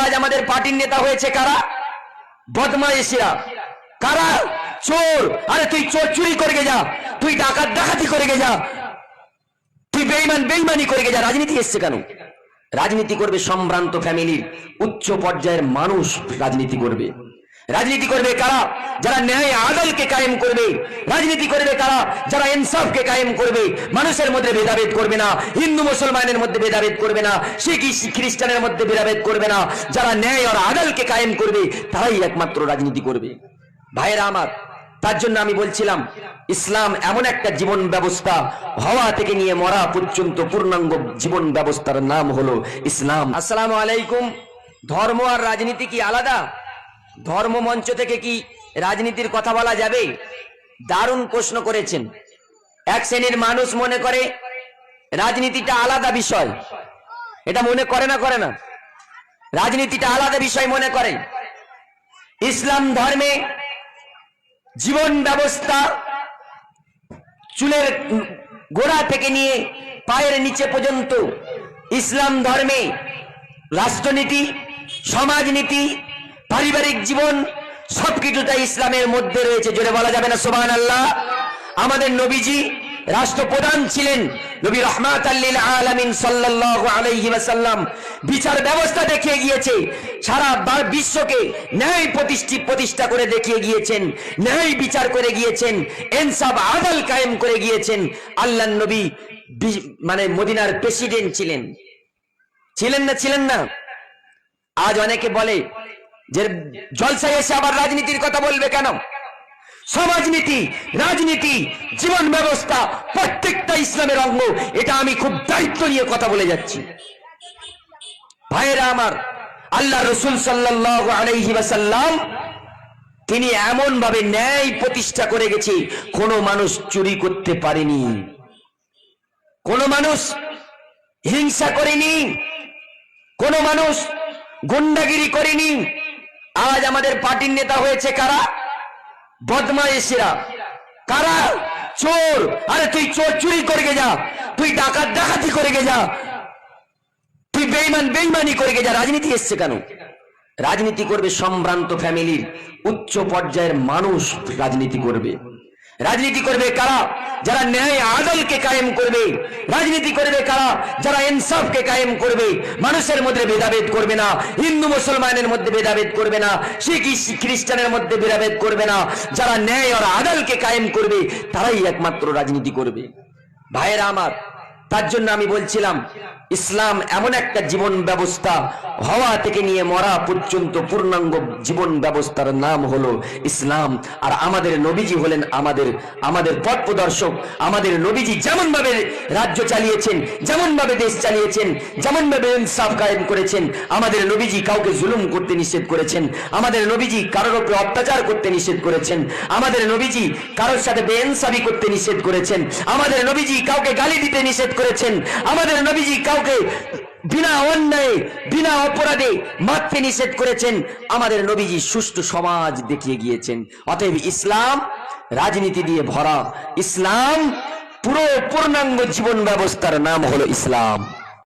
আজ আমাদের পার্টির নেতা হয়েছে কারা? বদমাইশিরা কারা? চোর। আরে তুই চোর চুরি করে গে যা তুই ডাকাত ডাকাতি করে গে যা তুই বেইমান বেইমানি করে গে যা রাজনীতি এসছে কেন? রাজনীতি করবে সম্ভ্রান্ত ফ্যামিলির উচ্চ পর্যায়ের মানুষ রাজনীতি করবে। রাজনীতি করবে কারা? যারা ন্যায় আদলকে কায়েম করবে, রাজনীতি করবে কারা? যারা ইনসাফকে কায়েম করবে, মানুষের মধ্যে ভেদাভেদ করবে না, হিন্দু মুসলমানের মধ্যে ভেদাভেদ করবে না, শিখ খ্রিস্টানের মধ্যে ভেদাভেদ করবে না, যারা ন্যায় আর আদলকে কায়েম করবে, তারাই একমাত্র রাজনীতি করবে। ভাইয়েরা আমার, তার জন্য আমি বলছিলাম, ইসলাম এমন একটা জীবন ব্যবস্থা, হওয়া থেকে নিয়ে মরা পর্যন্ত পূর্ণাঙ্গ জীবন ব্যবস্থার নাম হলো ইসলাম। আসসালামু আলাইকুম। ধর্ম আর রাজনীতি কি আলাদা? ধর্ম মঞ্চ থেকে কি রাজনীতির কথা বলা যাবে? দারুণ প্রশ্ন করেছেন। এক শ্রেণির মানুষ মনে করে রাজনীতিটা আলাদা বিষয়। এটা মনে করে না করে না। রাজনীতিটা আলাদা বিষয় মনে করে। ইসলাম ধর্মে জীবন ব্যবস্থা চুলের গোড়া থেকে নিয়ে পায়ের নিচে পর্যন্ত ইসলাম ধর্মে রাষ্ট্রনীতি, সমাজনীতি পারিবারিক জীবন সবকিছুটা ইসলামের মধ্যে রয়েছে, জোরে বলা যাবে না সোমান আল্লাহ আমাদের নবীজি রাষ্ট্রপ্রধান ছিলেন নবী রহমাত আল্লিল আলামিন সাল্লাল্লাহু আলাইহি ওয়াসাল্লাম। বিচার ব্যবস্থা দেখিয়ে গিয়েছে, সারা বিশ্বকে ন্যায় প্রতিষ্ঠিত প্রতিষ্ঠা করে দেখিয়ে গিয়েছেন, ন্যায় বিচার করে গিয়েছেন এনসাব আদল কায়েম করে গিয়েছেন। আল্লাহ নবী মানে মদিনার প্রেসিডেন্ট ছিলেন। ছিলেন না ছিলেন না? আজ অনেকে বলে যে জলসায় এসে আবার রাজনীতির কথা বলবে কেন? সমাজনীতি, রাজনীতি, জীবন ব্যবস্থা, প্রত্যেকটা ইসলামের অঙ্গ, এটা আমি খুব দায়িত্ব নিয়ে কথা বলে যাচ্ছি। ভাইয়েরা আমার, আল্লাহ রসুল সাল্লাহ তিনি এমন ভাবে ন্যায় প্রতিষ্ঠা করে গেছে, কোনো মানুষ চুরি করতে পারেনি। কোনো মানুষ হিংসা করেনি, কোনো মানুষ গুন্ডাগিরি করেনি আজ আমাদের পার্টির নেতা হয়েছে কারা? বদমাইশিরা কারা? চোর। আরে তুই চোর চুরি করে গে যা তুই ডাকাত ডাকাতি করে গে যা তুই বেইমান বেইমানি করে গে যা রাজনীতি এসছে কেন? রাজনীতি করবে সম্ভ্রান্ত ফ্যামিলির উচ্চ পর্যায়ের মানুষ রাজনীতি করবে। রাজনীতি করবে কারা? যারা ন্যায় আদলকে কায়েম করবে, রাজনীতি করবে কারা? যারা ইনসাফকে কায়েম করবে, মানুষের মধ্যে ভেদাভেদ করবে না, হিন্দু মুসলমানের মধ্যে ভেদাভেদ করবে না, শিখ খ্রিস্টানের মধ্যে ভেদাভেদ করবে না, যারা ন্যায় আর আদলকে কায়েম করবে, তারাই একমাত্র রাজনীতি করবে। ভাইয়েরা আমার তার জন্য আমি বলছিলাম, ইসলাম এমন একটা জীবন ব্যবস্থা হওয়া থেকে নিয়ে মরা পর্যন্ত পূর্ণাঙ্গ জীবন ব্যবস্থার নাম হলো ইসলাম। আর আমাদের নবীজি হলেন আমাদের আমাদের পথ প্রদর্শক আমাদের নবীজি যেমন ভাবে রাজ্য চালিয়েছেন যেমন ভাবে দেশ চালিয়েছেন যেমন ভাবে ইনসাফ কায়েম করেছেন, আমাদের নবীজি কাউকে জুলুম করতে নিষেধ করেছেন, আমাদের নবীজি কারোর উপরে অত্যাচার করতে নিষেধ করেছেন, আমাদের নবীজি কারোর সাথে বেইনসাফি করতে নিষেধ করেছেন, আমাদের নবীজি কাউকে গালি দিতে নিষেধ করেছেন। আমাদের নবীজি কাউকে বিনা অন্যায়, বিনা অপরাধে মারতে নিষেধ করেছেন। আমাদের নবীজি সুষ্ঠু সমাজ দেখিয়ে গিয়েছেন। অতএব ইসলাম রাজনীতি দিয়ে ভরা। ইসলাম পুরো পূর্ণাঙ্গ জীবন ব্যবস্থার নাম হলো ইসলাম।